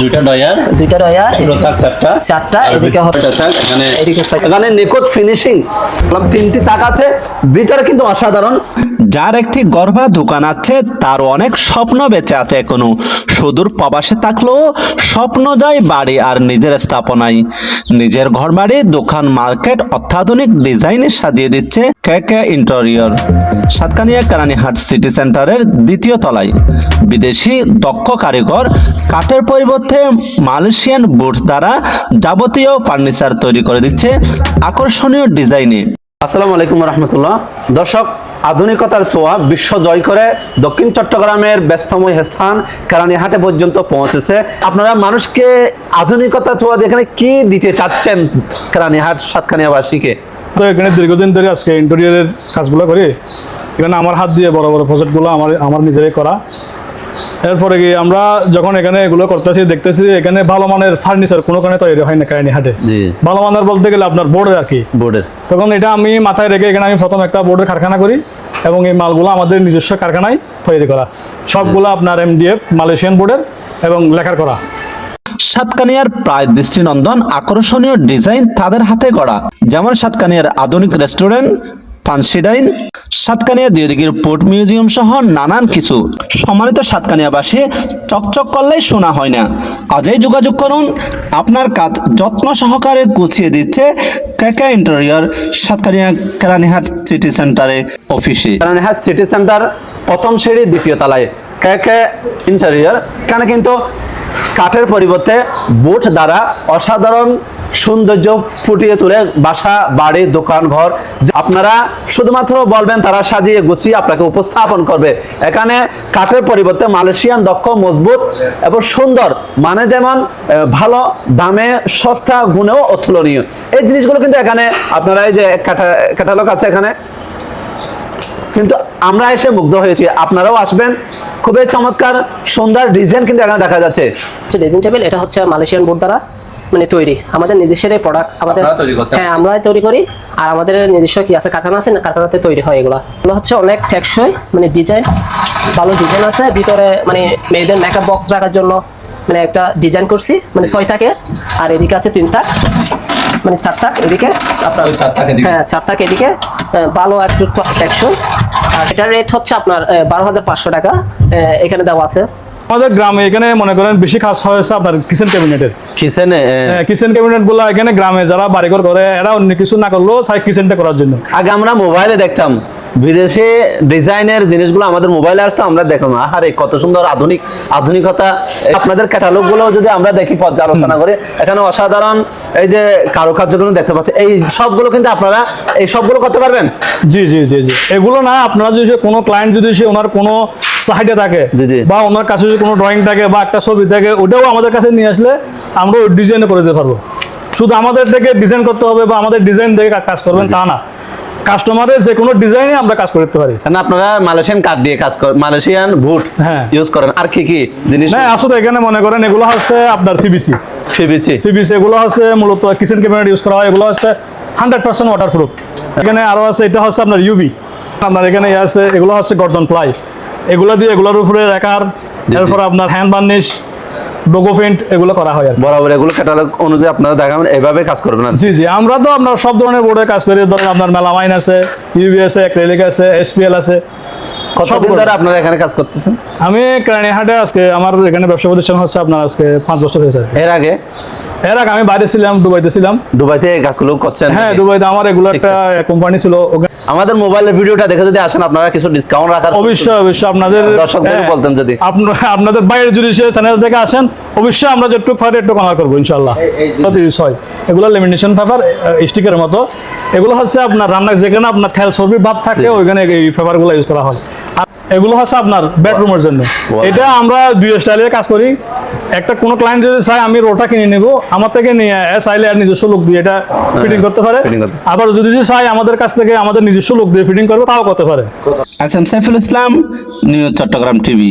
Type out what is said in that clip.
দুইটা ডয়ার দুইটা ডয়ার ছোট চারটা। চারটা, এদিকে দুইটা থাক, এখানে এদিকে এখানে নিকট ফিনিশিং তিনটি তাক আছে ভিতরে কিন্তু অসাধারণ। যার একটি গর্ভা দোকান আছে তার অনেক স্বপ্ন বেঁচে আছে এখনও। সুদূর প্রবাসে থাকলেও স্বপ্ন যায় বাড়ি আর নিজের স্থাপনায়। নিজের ঘর বাড়ি দোকান, মার্কেট, অত্যাধুনিক ডিজাইনে সাজিয়ে দিচ্ছে K K interior. Satkania Keranihat city সেন্টারের দ্বিতীয় তলায়। বিদেশি দক্ষ কারিগর কাঠের পরিবর্তে মালয়েশিয়ান বুট দ্বারা যাবতীয় ফার্নিচার তৈরি করে দিচ্ছে আকর্ষণীয় ডিজাইনে। আসসালামু আলাইকুম রহমতুল্লাহ। দর্শক আধুনিকতার ছোঁয়া বিশ্ব জয় করে দক্ষিণ চট্টগ্রামের ব্যস্তময় স্থান কেরানীহাটে পর্যন্ত পৌঁছেছে। আপনারা মানুষকে আধুনিকতার ছোঁয়া দিয়ে এখানে কি দিতে চাচ্ছেন কেরানীহাট সাতখানিয়াবাসীকে তো এখানে দীর্ঘদিন ধরে আজকে ইন্টেরিয়ারের কাজগুলো করি। এখানে আমার হাত দিয়ে বড় বড় প্রজেক্টগুলো আমার আমার নিজেরাই করা। এরপরে কি আমরা যখন এখানে এগুলো করতেছি দেখতেছি এখানে ভালো মানের ফার্নিচার কোনো কারণে তৈরি হয় না কাহিনী হাটে। ভালো মানের বলতে গেলে আপনার বোর্ডের আর কি। বোর্ডের তখন এটা আমি মাথায় রেখে এখানে আমি প্রথম একটা বোর্ডের কারখানা করি এবং এই মালগুলো আমাদের নিজস্ব কারখানায় তৈরি করা। সবগুলো আপনার এমডিএফ মালয়েশিয়ান বোর্ডের এবং লেখার করা। সাতকানিয়ার প্রায় দৃষ্টিনন্দন আকর্ষণীয় ডিজাইন তাদের হাতে গড়া। যেমন সাতকানিয়ার আধুনিক রেস্টুরেন্ট পানসিডাইন, সাতকানিয়া দিদিগির পোর্ট মিউজিয়াম সহ নানান কিছু। সম্মানিত সাতকানিয়াবাসী, চকচক করলেই শোনা হয় না। আজই যোগাযোগ করুন। আপনার কাজ যত্ন সহকারে গুছিয়ে দিচ্ছে কেকে ইন্টেরিয়র, সাতকানিয়া কেরানীহাট সিটি সেন্টারে অফিসে। কেরানীহাট সিটি সেন্টার, প্রথম সিঁড়ি, দ্বিতীয় তলায়। কে কে ইন্টেরিয়র এখানে কিন্তু কাঠের পরিবর্তে বুট দ্বারা অসাধারণ সৌন্দর্য ফুটিয়ে তুলে বাসা, বাড়ি, দোকান, ঘর আপনারা শুধুমাত্র বলবেন তারা সাজিয়ে গুছিয়ে আপনাকে উপস্থাপন করবে। এখানে কাঠের পরিবর্তে মালয়েশিয়ান দক্ষ, মজবুত এবং সুন্দর মানে যেমন ভালো, দামে সস্তা, গুণেও অতুলনীয়। এই জিনিসগুলো কিন্তু এখানে আপনারা এই যে ক্যাটালগ আছে এখানে। কিন্তু আমরা এসে মুগ্ধ হয়েছি। আপনারাও আসবেন। খুবই চমৎকার, সুন্দর ডিজাইন কিন্তু এখানে দেখা যাচ্ছে। টেবিল এটা হচ্ছে মালয়েশিয়ান বোর্ড দ্বারা মানে তৈরি। আমাদের নিজস্বের প্রোডাক্ট আমাদের? হ্যাঁ আমরাই তৈরি করি। আর আমাদের নিজস্ব কি আছে কারখানা আছে? না কারখানাতে তৈরি হয় এগুলো। এগুলো হচ্ছে অনেক টেকসই মানে ডিজাইন ভালো ডিজাইন আছে। ভিতরে মানে মেয়েদের মেকআপ বক্স রাখার জন্য মানে একটা ডিজাইন করছি মানে ছয় থাকে। আর এদিকে আছে তিন থাক মানে চার থাক এদিকে। আপনার। হ্যাঁ চার থাক এদিকে। আহ, ভালো একটু টেকসই। আর এটার রেট হচ্ছে আপনার বারো হাজার পাঁচশো টাকা এখানে দেওয়া আছে। আমাদের গ্রামে এখানে মনে করেন বেশি কাজ হয়েছে আপনার কিচেন ক্যাবিনেটের কিচেনে কিচেন ক্যাবিনেটগুলো এখানে গ্রামে যারা বাড়িঘর করে এরা অন্য কিছু না করলেও চাই কিচেনটা করার জন্য। আগে আমরা মোবাইলে দেখতাম বিদেশে ডিজাইনের জিনিসগুলো আমাদের মোবাইলে আসতো আমরা দেখলাম আহারে কত সুন্দর আধুনিক আধুনিকতা। আপনাদের ক্যাটালগগুলো যদি আমরা দেখি পর্যালোচনা করে এখানে অসাধারণ এই যে কারুকার্যগুলো দেখতে পাচ্ছি এই সবগুলো কিন্তু আপনারা এই সবগুলো করতে পারবেন? জি জি জি জি। এগুলো না আপনারা যদি কোনো ক্লায়েন্ট যদি সে ওনার কোনো সাইডে থাকে। বা ওনার কাছে যদি কোনো ড্রয়িং থাকে বা একটা ছবি থাকে ওটাও আমাদের কাছে নিয়ে আসলে আমরা ওই ডিজাইনে করে দিতে পারব। শুধু আমাদের থেকে ডিজাইন করতে হবে বা আমাদের ডিজাইন দেখে কাজ করবেন তা না। কাস্টমারের যে কোনো ডিজাইনে আমরা কাজ করতে পারি। কারণ আপনারা মালয়েশিয়ান কাঠ দিয়ে কাজ করেন মালয়েশিয়ান হ্যাঁ। ইউজ করেন। আর কি কি জিনিস? না আসলে এখানে মনে করেন এগুলো হচ্ছে আপনার ফিবিসি ফিবিচি ফিবিসি এগুলো হচ্ছে মূলত কিচেন ক্যাবিনেট ইউজ করা হয়। এগুলো হচ্ছে হান্ড্রেড পার্সেন্ট ওয়াটার প্রুফ এখানে আরও আছে এটা হচ্ছে আপনার ইউবি আপনার এখানে আছে এগুলো হচ্ছে গর্দন প্লাই এগুলো দিয়ে এগুলোর উপরে রেখার এরপর আপনার হ্যান্ড বার্নিশ পেন্ট এগুলো করা হয় বরাবর এগুলো ক্যাটালগ অনুযায়ী আপনারা দেখাবেন এভাবে কাজ করবেন জি জি আমরা তো আপনার সব ধরনের বোর্ডে কাজ করি ধরেন আপনার মেলামাইন আছে ইউবি আছে অ্যাক্রেলিক আছে এসপিএল আছে। কতদিন ধরে আপনারা এখানে কাজ করতেছেন? আমি কেরানীহাটে আজকে আমার এখানে ব্যবসা প্রতিষ্ঠান হচ্ছে আপনার আজকে পাঁচ বছর হয়েছে এর আগে? এর আগে আমি বাইরে ছিলাম দুবাইতে ছিলাম। দুবাইতে কাজগুলো করছেন হ্যাঁ দুবাইতে আমার এগুলো একটা কোম্পানি ছিল আমাদের মোবাইলের ভিডিওটা দেখে যদি আসেন আপনারা কিছু ডিসকাউন্ট রাখার অবশ্যই অবশ্যই আপনাদের দর্শকদের হ্যাঁ, বলতেন যদি। আপনাদের বাইরের যদি সে চ্যানেল থেকে আসেন অবশ্যই আমরা যেটুকু পারি একটু কমার করব ইনশাল্লাহ ইউজ হয় এগুলো লেমিনেশন পেপার স্টিকের মতো। এগুলো হচ্ছে আপনার রান্না যেখানে আপনার তেল চর্বি ভাব থাকে ওইখানে এই পেপারগুলো ইউজ করা হয়। আর এগুলো হচ্ছে আপনার বেডরুমের জন্য। এটা আমরা দুই স্টাইলে কাজ করি। একটা কোনো ক্লায়েন্ট যদি চায় আমি রোটা কিনে নেব। আমার থেকে নিয়ে চাইলে আর নিজস্ব লোক দিয়ে এটা ফিটিং করতে পারে। আবার যদি চাই আমাদের কাছ থেকে আমাদের নিজস্ব লোক দিয়ে ফিটিং করবে তাও করতে পারে। Assam M Saiful Islam news Chattogram TV.